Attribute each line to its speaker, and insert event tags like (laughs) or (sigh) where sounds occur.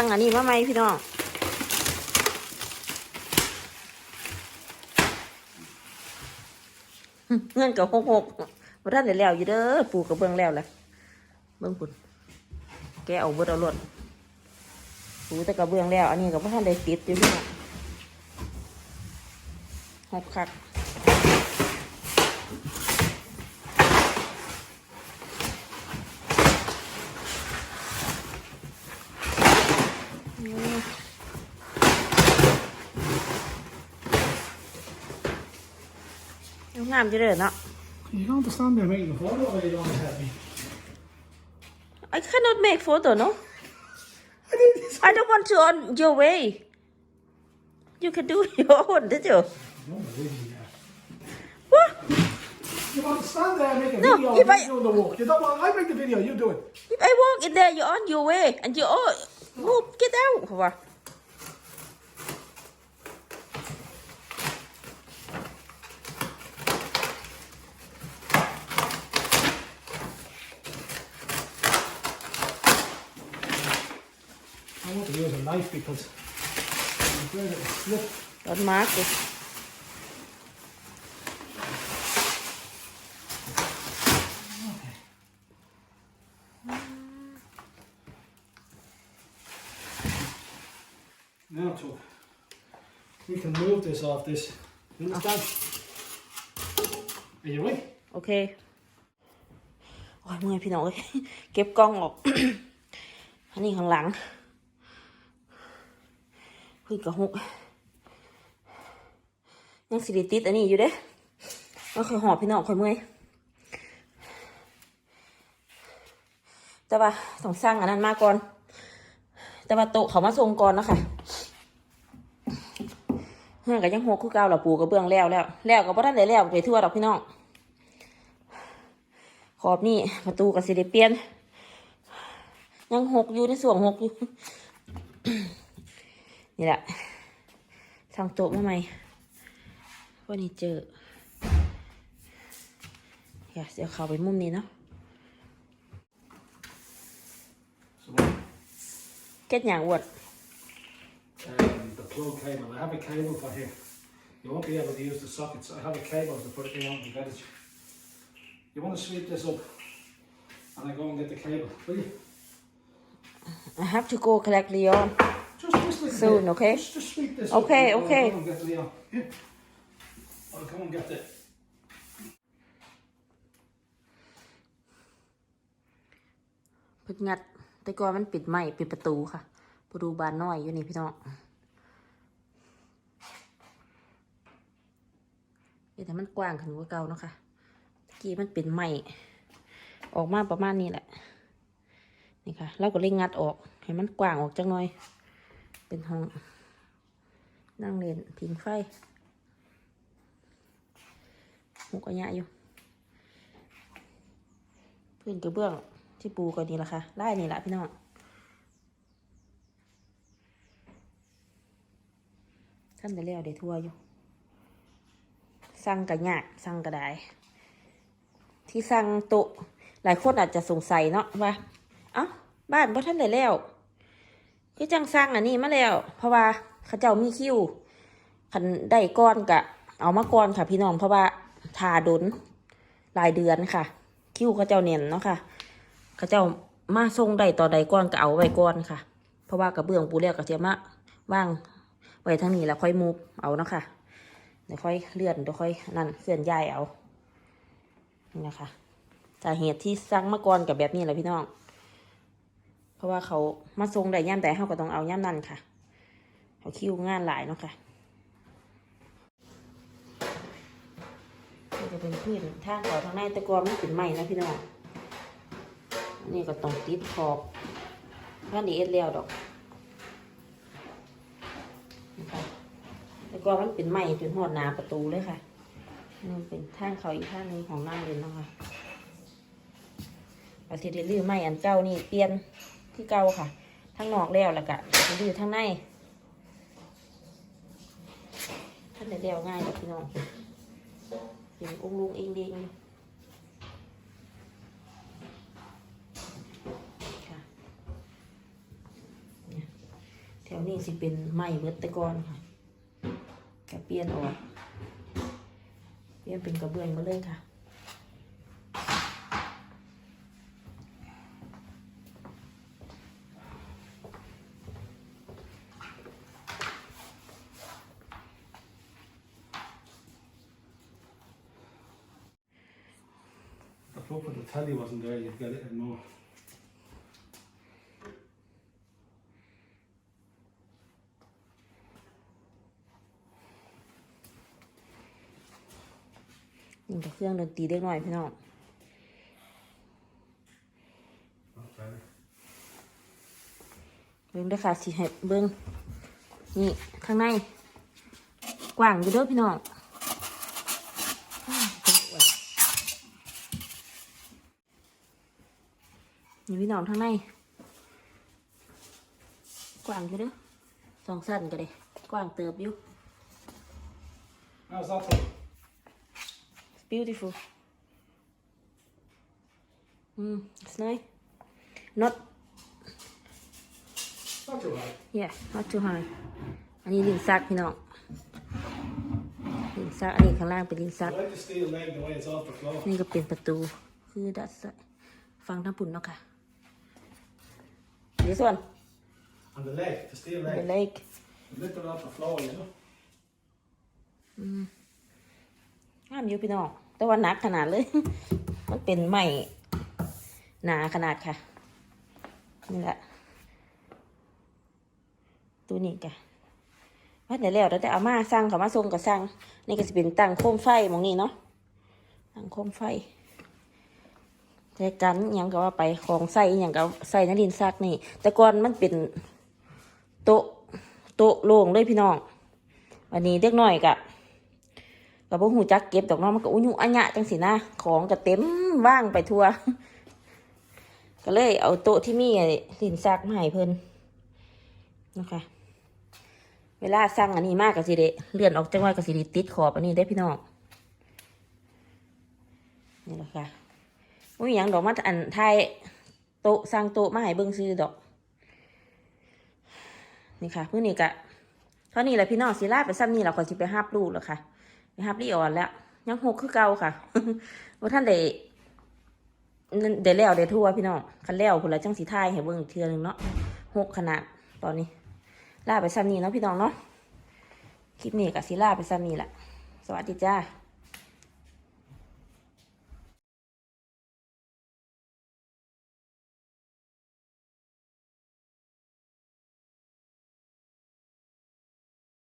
Speaker 1: สั่งอันนี้มาไหมพี่น้องเงินกับหกหกบ่ทันได้แล้วอยู่เด้อปูกับเบื้องแล้วแหละเบื้องปุ่นแกเอาเบิดเอารถปู่แต่กับเบื้องแล้ว อันนี้กับบ่ทันได้ติดอยู่พี่น้องหกคัก งามจะเด้อเนาะ
Speaker 2: You don't have to stand there making a photo or you don't want to help me.
Speaker 1: I cannot make photo no
Speaker 2: I did this.
Speaker 1: I don't want to on your way you can do (laughs) your own did you
Speaker 2: No, really, yeah.
Speaker 1: what
Speaker 2: You want to stand there and make a
Speaker 1: No,
Speaker 2: video
Speaker 1: if
Speaker 2: of me
Speaker 1: I-
Speaker 2: doing the walk. You don't want, I make the video, you do it.
Speaker 1: If I walk in there, you're on your way, and you oh, move, get out. เขาว่า
Speaker 2: knife because I'm afraid it'll slip.
Speaker 1: รถมาร์กสิ
Speaker 2: Now, to we can move this off this. You understand? Are you ready?
Speaker 1: โอเคโอ้ยเมื่อยพี่ น้องเอ้ยเก็บกล้องออกอันนี้ข้างหกยังสิริติดอันนี้อยู่เด้ก็เคยหอบพี่น้องคอยเมื่อยแต่ว่าต้องสร้างอันนั้นมาก่อน แต่ว่าโตเขามาส่งก่อนนะคะเฮือนก็ยังหกคือเก่าหล่ะปูกระเบื้องแล้วแล้วแล้วก็บ่ทันได้แล้วไปทั่วดอกพี่น้องขอบนี่ประตูกับสิได้เปลี่ยน ยังหกอยู่ในส่วนหกอยู่ นี่แหละสั่งโต๊ะมาใหม่วันนี้เจออย่าเดี๋ยวเข้าไปมุมนี้เนาะ
Speaker 2: So, what?
Speaker 1: เก็ดอย่างอวด
Speaker 2: um, the plug cable. I have a cable for here. You won't be able to use the sockets. I have a cable to put it in on the garage. You want to sweep this up and I go and get the cable, will you?
Speaker 1: I have to go collect Leon
Speaker 2: Just, just like
Speaker 1: Soon,
Speaker 2: that.
Speaker 1: okay?
Speaker 2: Just, just sweep this
Speaker 1: Okay,
Speaker 2: up. I'll
Speaker 1: okay.
Speaker 2: go and get Leon. Yeah. I'll go and get the.
Speaker 1: เพิ่งงัด แต่ก่อนมันปิดไม่ปิดประตูค่ะประตูบานน้อยอยู่นี่พี่น้องเอ๊ะแต่มันกว้างขึ้นกว่าเก่าเนาะค่ะตะกี้มันเป็นไม้ออกมาประมาณนี้แหละ นี่ค่ะ เราก็เลยงัดออก ให้มันกว้างออกจังหน่อย เป็นห้อง นั่งเล่นพิงไฟหกอันยะอยู่ พื้นกระเบื้องที่ปูก็นี่แหละค่ะไล่นี่แหละพี่น้องท่านได้แล้วได้ทั่วอยู่ สั่งกระยากสั่งกระไดที่สั่งโต๊ะหลายคนอาจจะสงสัยเนาะว่า เอ้า บ้านพ่ท่านได้แล้ว คือจังสั่งอันนี้มาแล้ว เพราะว่าเขาเจ้ามีคิวคันได้ก้อนกะ เอามาก่อนค่ะ พี่น้องเพราะว่าทาดนหลายเดือนค่ะ คิวเขาเจ้าเนียนเนาะค่ะเขาเจ้ามาส่งได้ต่อใดก่อนก็เอาไว้ก่อนค่ะ เพราะว่ากระเบื้องปูแล้วก็จะมาว่างไว้ทางนี้แล้วค่อยมูฟเอาเนาะค่ะเดี๋ยวค่อยเลื่อนเดี๋ยวค่อยนั่นเคลื่อนย้ายเอานี่นะคะสาเหตุที่สั่งมาก่อนกับแบบนี้แหละพี่น้อง เพราะว่าเขามาส่งได้ย่ำแต่เขาก็ต้องเอาย่ำนั่นค่ะ เขาคิวงานหลายเนาะค่ะนี่จะเป็นพื้นทางก่อทางในต่ก่อนมันเป็นไม้นะพี่น้องอันนี้ก็ต้องติดขอบบ้านนี้เอ็ดแล้วดอกนะคะแล้วก็มันเป็นไม้จนหอดหนาประตูเลยค่ะนี่เป็นทางเขาอีกทางหนึงของนั่งเลยเนาะคะอาทิตย์เรื่อยไม้อันเก่านี่เปลี่ยน ที่เก่าค่ะ ทั้งนอกแล้วแล้วก็จะดูทั้งในท่านเดียวง่ายเลยพี่น้องเป็นองค์ลุงเองดีแถวนี้สิเป็นไม้เบิดตะกอนค่ะก็เปียนออกเปลี่ยนเป็นกระเบื้องมาเลยค่ะ
Speaker 2: The plug for the telly wasn't there, you'd get it in more.
Speaker 1: นี่ก็เครื่องดนตรีเล็กน้อยพี่น้อง
Speaker 2: Okay.
Speaker 1: เบิ้งเด้วยค่ะสิให้เบิ้งนี่ ข้างใน กว้างอยู่เด้อพี่น้องอ้าวเป็นอวด นี่พี่น้องข้างในกว้างอยู่เด้อสองสั้นก็เลยกว้างเติบอยู่
Speaker 2: How's that for?
Speaker 1: It's beautiful. Mm, it's nice. Not
Speaker 2: Not too high.
Speaker 1: yeah, not too high. อันนี้ลินซักพี่น้องลินซักอันนี้ข้างล่างเป็นลินซั
Speaker 2: I
Speaker 1: ก
Speaker 2: like the steel leg the way it's off the floor.
Speaker 1: นี่ก็เป็นประตู คือดัดฟังทั้งปุ่นเนาะค่ะ เดี๋ยวส่วน
Speaker 2: And the leg, the steel
Speaker 1: เป็น
Speaker 2: leg.
Speaker 1: เล็ก
Speaker 2: Lift it off the floor, you know?
Speaker 1: งามอยู่พี่น้อง แต่ว่าหนักขนาดเลย มันเป็นไม้หนาขนาดค่ะ นี่แหละ ตัวนี้กะว่าเดี๋ยวแล้วแต่เอามาสั่งเขามาส่งกับสั่งนี่ก็จะเป็นตั้งโคมไฟหมองนี้เนาะ ตั้งโคมไฟ แต่กันยังก็ว่าไปของใส่อย่างก็ใส่นารินซักนี่ แต่ก่อนมันเป็นโต๊ะโต๊ะโล่งเลยพี่น้อง วันนี้เด็กน้อยกะกับพวกหูจักเก็บดอกน้องมันก็อุ้ยอัญะจังสินะของก็เต็มว่างไปทั่ว ก็เลยเอาโต๊ะที่มีไอ้ลินซักมาให้เพิ่นนะคะเวลาสั่งอันนี้มากกับสิเดเลื่อนออกจังว่ากับสิเดติดขอบอันนี้ได้พี่น้องนี่แหละค่ะ อุ้ยยังดอกมาอันไทยโต๊ะสั่งโต๊ะมาให้เบิ่งซื้อดอก นี่ค่ะเพื่อนี้กะเท่านี้แหละพี่น้องสิลาไปซ้ำนี่แหละขอสิไปห้าบลูกแล้วค่ะนะครับรีอ่อนแล้ว ยังหกคือเก่าค่ะว่าท่านได้ได้แล้วได้ทั่วพี่น้องคันแล้วคนละจังสีไทยให้เบิ่งอีกเทื่อนึงเนาะหกขนาดตอนนี้ ลาไปซ้ำนี้เนาะพี่น้องเนาะคลิปนี้กับสิล่าไปซ้ำนี้แหละสวัสดีจ้า